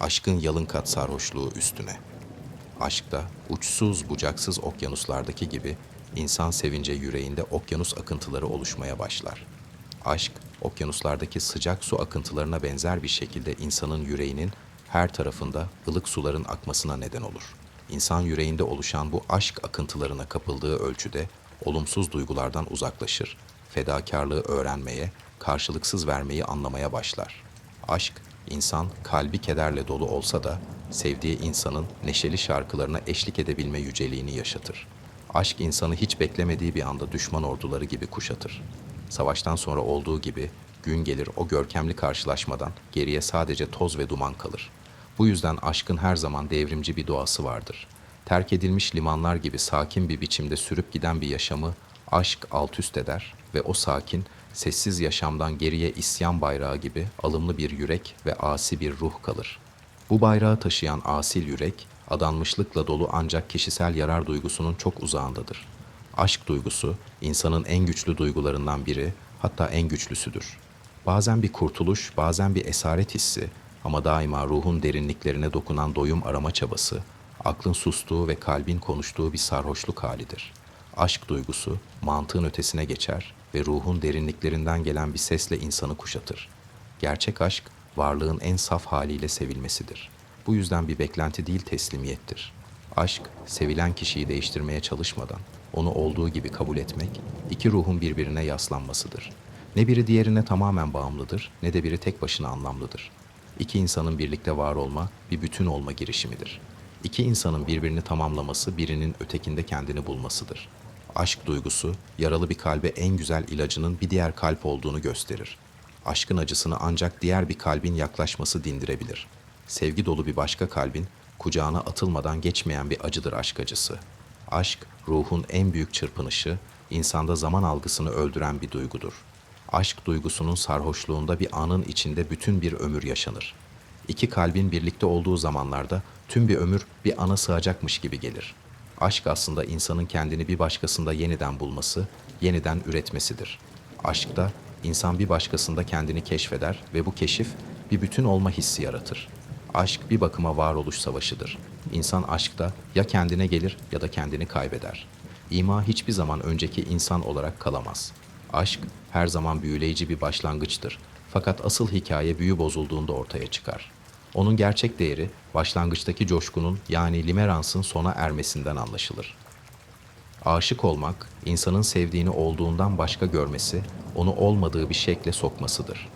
Aşkın yalın kat sarhoşluğu üstüne. Aşkta uçsuz bucaksız okyanuslardaki gibi insan sevince yüreğinde okyanus akıntıları oluşmaya başlar. Aşk, okyanuslardaki sıcak su akıntılarına benzer bir şekilde insanın yüreğinin her tarafında ılık suların akmasına neden olur. İnsan yüreğinde oluşan bu aşk akıntılarına kapıldığı ölçüde olumsuz duygulardan uzaklaşır, fedakarlığı öğrenmeye, karşılıksız vermeyi anlamaya başlar. Aşk, insan kalbi kederle dolu olsa da sevdiği insanın neşeli şarkılarına eşlik edebilme yüceliğini yaşatır. Aşk insanı hiç beklemediği bir anda düşman orduları gibi kuşatır. Savaştan sonra olduğu gibi gün gelir o görkemli karşılaşmadan geriye sadece toz ve duman kalır. Bu yüzden aşkın her zaman devrimci bir doğası vardır. Terk edilmiş limanlar gibi sakin bir biçimde sürüp giden bir yaşamı aşk alt üst eder ve o sakin, sessiz yaşamdan geriye isyan bayrağı gibi alımlı bir yürek ve asi bir ruh kalır. Bu bayrağı taşıyan asil yürek, adanmışlıkla dolu ancak kişisel yarar duygusunun çok uzağındadır. Aşk duygusu, insanın en güçlü duygularından biri, hatta en güçlüsüdür. Bazen bir kurtuluş, bazen bir esaret hissi ama daima ruhun derinliklerine dokunan doyum arama çabası, aklın sustuğu ve kalbin konuştuğu bir sarhoşluk halidir. Aşk duygusu mantığın ötesine geçer ve ruhun derinliklerinden gelen bir sesle insanı kuşatır. Gerçek aşk varlığın en saf haliyle sevilmesidir. Bu yüzden bir beklenti değil teslimiyettir. Aşk, sevilen kişiyi değiştirmeye çalışmadan onu olduğu gibi kabul etmek, iki ruhun birbirine yaslanmasıdır. Ne biri diğerine tamamen bağımlıdır, ne de biri tek başına anlamlıdır. İki insanın birlikte var olma, bir bütün olma girişimidir. İki insanın birbirini tamamlaması, birinin ötekinde kendini bulmasıdır. Aşk duygusu, yaralı bir kalbe en güzel ilacının bir diğer kalp olduğunu gösterir. Aşkın acısını ancak diğer bir kalbin yaklaşması dindirebilir. Sevgi dolu bir başka kalbin kucağına atılmadan geçmeyen bir acıdır aşk acısı. Aşk, ruhun en büyük çırpınışı, insanda zaman algısını öldüren bir duygudur. Aşk duygusunun sarhoşluğunda bir anın içinde bütün bir ömür yaşanır. İki kalbin birlikte olduğu zamanlarda tüm bir ömür bir ana sığacakmış gibi gelir. Aşk aslında insanın kendini bir başkasında yeniden bulması, yeniden üretmesidir. Aşkta insan bir başkasında kendini keşfeder ve bu keşif bir bütün olma hissi yaratır. Aşk bir bakıma varoluş savaşıdır. İnsan aşkta ya kendine gelir ya da kendini kaybeder. İma hiçbir zaman önceki insan olarak kalamaz. Aşk her zaman büyüleyici bir başlangıçtır. Fakat asıl hikaye büyü bozulduğunda ortaya çıkar. Onun gerçek değeri başlangıçtaki coşkunun yani limeransın sona ermesinden anlaşılır. Aşık olmak, insanın sevdiğini olduğundan başka görmesi, onu olmadığı bir şekle sokmasıdır.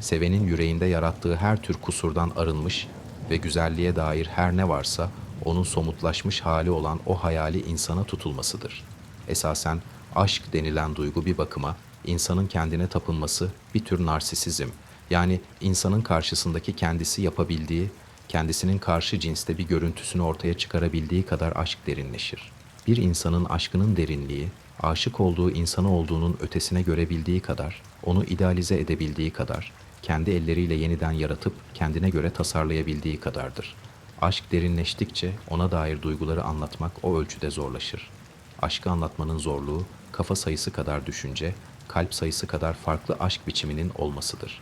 Sevenin yüreğinde yarattığı her tür kusurdan arınmış ve güzelliğe dair her ne varsa onun somutlaşmış hali olan o hayali insana tutulmasıdır. Esasen aşk denilen duygu bir bakıma insanın kendine tapınması bir tür narsisizm, yani insanın karşısındaki kendisi yapabildiği, kendisinin karşı cinste bir görüntüsünü ortaya çıkarabildiği kadar aşk derinleşir. Bir insanın aşkının derinliği, aşık olduğu insanı olduğunun ötesine görebildiği kadar, onu idealize edebildiği kadar, kendi elleriyle yeniden yaratıp kendine göre tasarlayabildiği kadardır. Aşk derinleştikçe ona dair duyguları anlatmak o ölçüde zorlaşır. Aşkı anlatmanın zorluğu, kafa sayısı kadar düşünce, kalp sayısı kadar farklı aşk biçiminin olmasıdır.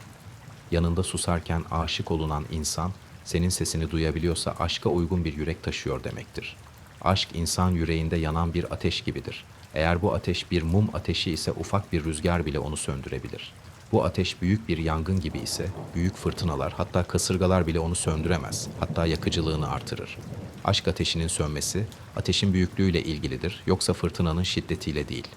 Yanında susarken aşık olunan insan, senin sesini duyabiliyorsa aşka uygun bir yürek taşıyor demektir. Aşk insan yüreğinde yanan bir ateş gibidir. Eğer bu ateş bir mum ateşi ise ufak bir rüzgar bile onu söndürebilir. Bu ateş büyük bir yangın gibi ise büyük fırtınalar hatta kasırgalar bile onu söndüremez. Hatta yakıcılığını artırır. Aşk ateşinin sönmesi ateşin büyüklüğüyle ilgilidir yoksa fırtınanın şiddetiyle değil.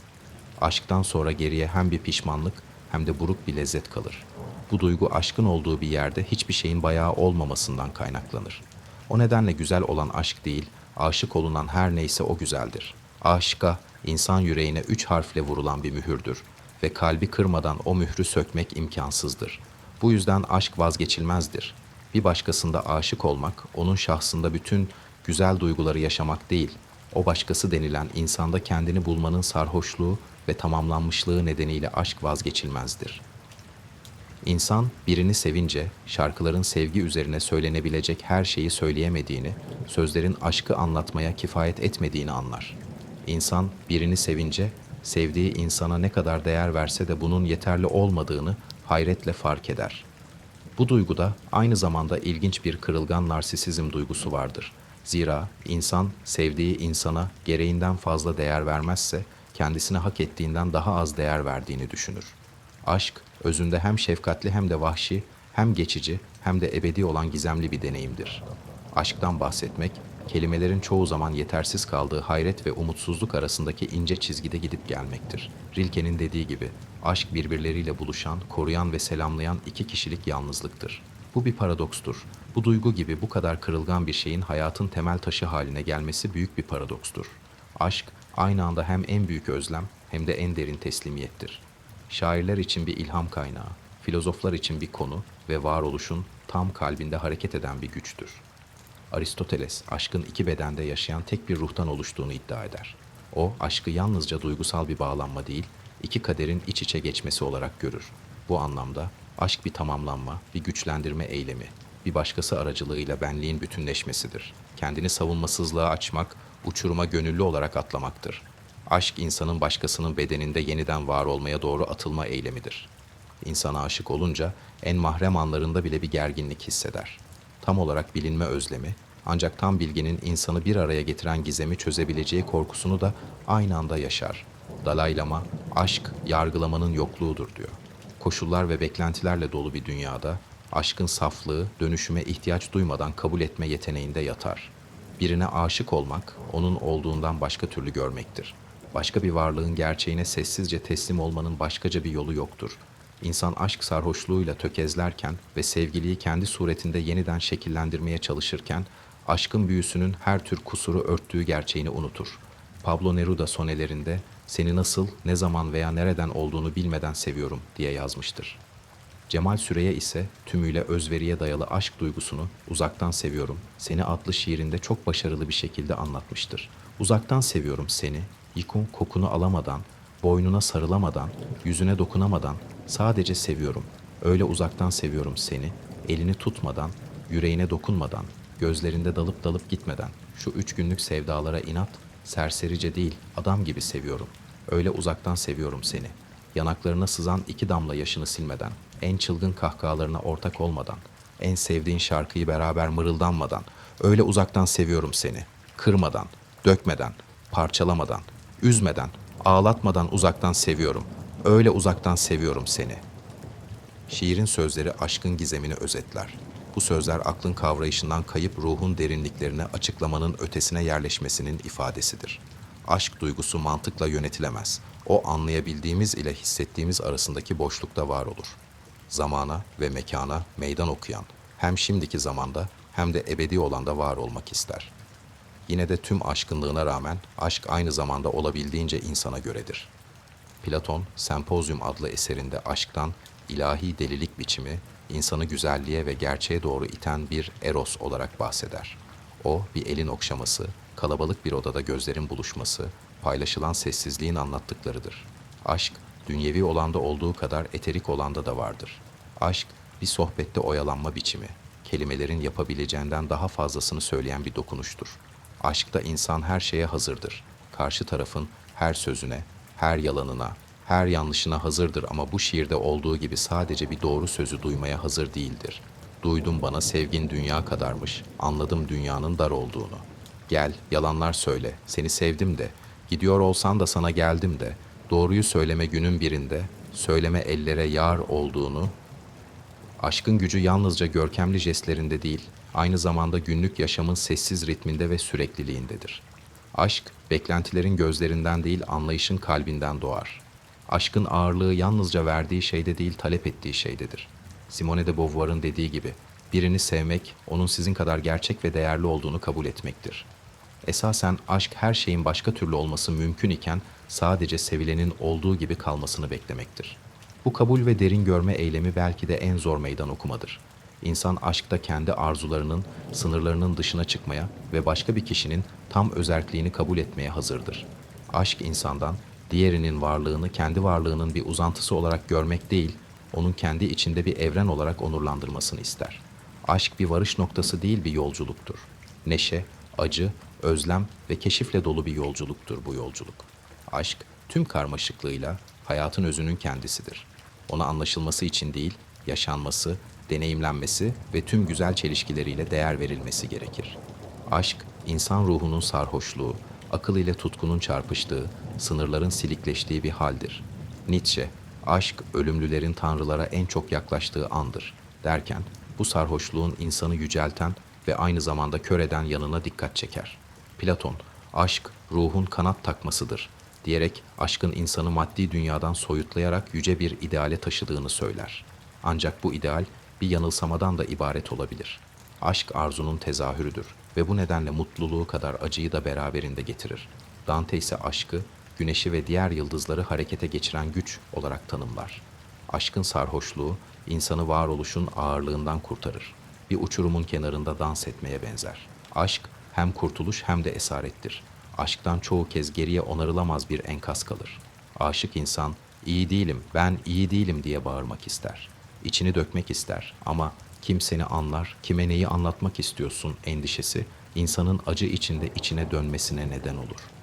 Aşktan sonra geriye hem bir pişmanlık hem de buruk bir lezzet kalır. Bu duygu aşkın olduğu bir yerde hiçbir şeyin bayağı olmamasından kaynaklanır. O nedenle güzel olan aşk değil, aşık olunan her neyse o güzeldir. Aşka, insan yüreğine üç harfle vurulan bir mühürdür ve kalbi kırmadan o mührü sökmek imkansızdır. Bu yüzden aşk vazgeçilmezdir. Bir başkasında aşık olmak, onun şahsında bütün güzel duyguları yaşamak değil, o başkası denilen insanda kendini bulmanın sarhoşluğu ve tamamlanmışlığı nedeniyle aşk vazgeçilmezdir. İnsan birini sevince şarkıların sevgi üzerine söylenebilecek her şeyi söyleyemediğini, sözlerin aşkı anlatmaya kifayet etmediğini anlar. İnsan birini sevince sevdiği insana ne kadar değer verse de bunun yeterli olmadığını hayretle fark eder. Bu duyguda aynı zamanda ilginç bir kırılgan narsisizm duygusu vardır. Zira insan sevdiği insana gereğinden fazla değer vermezse kendisine hak ettiğinden daha az değer verdiğini düşünür. Aşk özünde hem şefkatli hem de vahşi, hem geçici hem de ebedi olan gizemli bir deneyimdir. Aşktan bahsetmek, kelimelerin çoğu zaman yetersiz kaldığı hayret ve umutsuzluk arasındaki ince çizgide gidip gelmektir. Rilke'nin dediği gibi, aşk birbirleriyle buluşan, koruyan ve selamlayan iki kişilik yalnızlıktır. Bu bir paradokstur. Bu duygu gibi bu kadar kırılgan bir şeyin hayatın temel taşı haline gelmesi büyük bir paradokstur. Aşk aynı anda hem en büyük özlem hem de en derin teslimiyettir. Şairler için bir ilham kaynağı, filozoflar için bir konu ve varoluşun tam kalbinde hareket eden bir güçtür. Aristoteles, aşkın iki bedende yaşayan tek bir ruhtan oluştuğunu iddia eder. O, aşkı yalnızca duygusal bir bağlanma değil, iki kaderin iç içe geçmesi olarak görür. Bu anlamda aşk bir tamamlanma, bir güçlendirme eylemi, bir başkası aracılığıyla benliğin bütünleşmesidir. Kendini savunmasızlığa açmak, uçuruma gönüllü olarak atlamaktır. Aşk insanın başkasının bedeninde yeniden var olmaya doğru atılma eylemidir. İnsana aşık olunca en mahrem anlarında bile bir gerginlik hisseder. Tam olarak bilinme özlemi, ancak tam bilginin insanı bir araya getiren gizemi çözebileceği korkusunu da aynı anda yaşar. Dalai Lama, aşk yargılamanın yokluğudur diyor. Koşullar ve beklentilerle dolu bir dünyada, aşkın saflığı, dönüşüme ihtiyaç duymadan kabul etme yeteneğinde yatar. Birine aşık olmak, onun olduğundan başka türlü görmektir. Başka bir varlığın gerçeğine sessizce teslim olmanın başkaca bir yolu yoktur. İnsan aşk sarhoşluğuyla tökezlerken ve sevgiliyi kendi suretinde yeniden şekillendirmeye çalışırken, aşkın büyüsünün her tür kusuru örttüğü gerçeğini unutur. Pablo Neruda sonelerinde seni nasıl, ne zaman veya nereden olduğunu bilmeden seviyorum diye yazmıştır. Cemal Süreya ise tümüyle özveriye dayalı aşk duygusunu uzaktan seviyorum, seni adlı şiirinde çok başarılı bir şekilde anlatmıştır. Uzaktan seviyorum seni, yıkun kokunu alamadan, boynuna sarılamadan, yüzüne dokunamadan sadece seviyorum. Öyle uzaktan seviyorum seni, elini tutmadan, yüreğine dokunmadan, gözlerinde dalıp dalıp gitmeden. Şu üç günlük sevdalara inat, serserice değil, adam gibi seviyorum. Öyle uzaktan seviyorum seni. Yanaklarına sızan iki damla yaşını silmeden, en çılgın kahkahalarına ortak olmadan, en sevdiğin şarkıyı beraber mırıldanmadan, öyle uzaktan seviyorum seni. Kırmadan, dökmeden, parçalamadan, üzmeden, ağlatmadan uzaktan seviyorum. Öyle uzaktan seviyorum seni. Şiirin sözleri aşkın gizemini özetler. Bu sözler aklın kavrayışından kayıp ruhun derinliklerine açıklamanın ötesine yerleşmesinin ifadesidir. Aşk duygusu mantıkla yönetilemez. O anlayabildiğimiz ile hissettiğimiz arasındaki boşlukta var olur. Zamana ve mekana meydan okuyan, hem şimdiki zamanda hem de ebedi olanda var olmak ister. Yine de tüm aşkınlığına rağmen aşk aynı zamanda olabildiğince insana göredir. Platon, Sempozyum adlı eserinde aşktan ilahi delilik biçimi, insanı güzelliğe ve gerçeğe doğru iten bir eros olarak bahseder. O, bir elin okşaması, kalabalık bir odada gözlerin buluşması, paylaşılan sessizliğin anlattıklarıdır. Aşk, dünyevi olanda olduğu kadar eterik olanda da vardır. Aşk, bir sohbette oyalanma biçimi, kelimelerin yapabileceğinden daha fazlasını söyleyen bir dokunuştur. Aşkta insan her şeye hazırdır. Karşı tarafın her sözüne, her yalanına, her yanlışına hazırdır ama bu şiirde olduğu gibi sadece bir doğru sözü duymaya hazır değildir. Duydum bana sevgin dünya kadarmış, anladım dünyanın dar olduğunu. Gel, yalanlar söyle, seni sevdim de, gidiyor olsan da sana geldim de, doğruyu söyleme günün birinde, söyleme ellere yar olduğunu, Aşkın gücü yalnızca görkemli jestlerinde değil, aynı zamanda günlük yaşamın sessiz ritminde ve sürekliliğindedir. Aşk, beklentilerin gözlerinden değil, anlayışın kalbinden doğar. Aşkın ağırlığı yalnızca verdiği şeyde değil, talep ettiği şeydedir. Simone de Beauvoir'ın dediği gibi, birini sevmek, onun sizin kadar gerçek ve değerli olduğunu kabul etmektir. Esasen aşk her şeyin başka türlü olması mümkün iken sadece sevilenin olduğu gibi kalmasını beklemektir. Bu kabul ve derin görme eylemi belki de en zor meydan okumadır. İnsan aşkta kendi arzularının, sınırlarının dışına çıkmaya ve başka bir kişinin tam özerkliğini kabul etmeye hazırdır. Aşk insandan diğerinin varlığını kendi varlığının bir uzantısı olarak görmek değil, onun kendi içinde bir evren olarak onurlandırmasını ister. Aşk bir varış noktası değil bir yolculuktur. Neşe, acı, özlem ve keşifle dolu bir yolculuktur bu yolculuk. Aşk tüm karmaşıklığıyla hayatın özünün kendisidir. Ona anlaşılması için değil, yaşanması, deneyimlenmesi ve tüm güzel çelişkileriyle değer verilmesi gerekir. Aşk, insan ruhunun sarhoşluğu, akıl ile tutkunun çarpıştığı, sınırların silikleştiği bir haldir. Nietzsche, aşk ölümlülerin tanrılara en çok yaklaştığı andır derken bu sarhoşluğun insanı yücelten ve aynı zamanda kör eden yanına dikkat çeker. Platon, aşk ruhun kanat takmasıdır diyerek aşkın insanı maddi dünyadan soyutlayarak yüce bir ideale taşıdığını söyler. Ancak bu ideal bir yanılsamadan da ibaret olabilir. Aşk arzunun tezahürüdür ve bu nedenle mutluluğu kadar acıyı da beraberinde getirir. Dante ise aşkı, güneşi ve diğer yıldızları harekete geçiren güç olarak tanımlar. Aşkın sarhoşluğu insanı varoluşun ağırlığından kurtarır. Bir uçurumun kenarında dans etmeye benzer. Aşk hem kurtuluş hem de esarettir. Aşktan çoğu kez geriye onarılamaz bir enkaz kalır. Aşık insan, iyi değilim, ben iyi değilim diye bağırmak ister. İçini dökmek ister ama kim seni anlar, kime neyi anlatmak istiyorsun endişesi insanın acı içinde içine dönmesine neden olur.''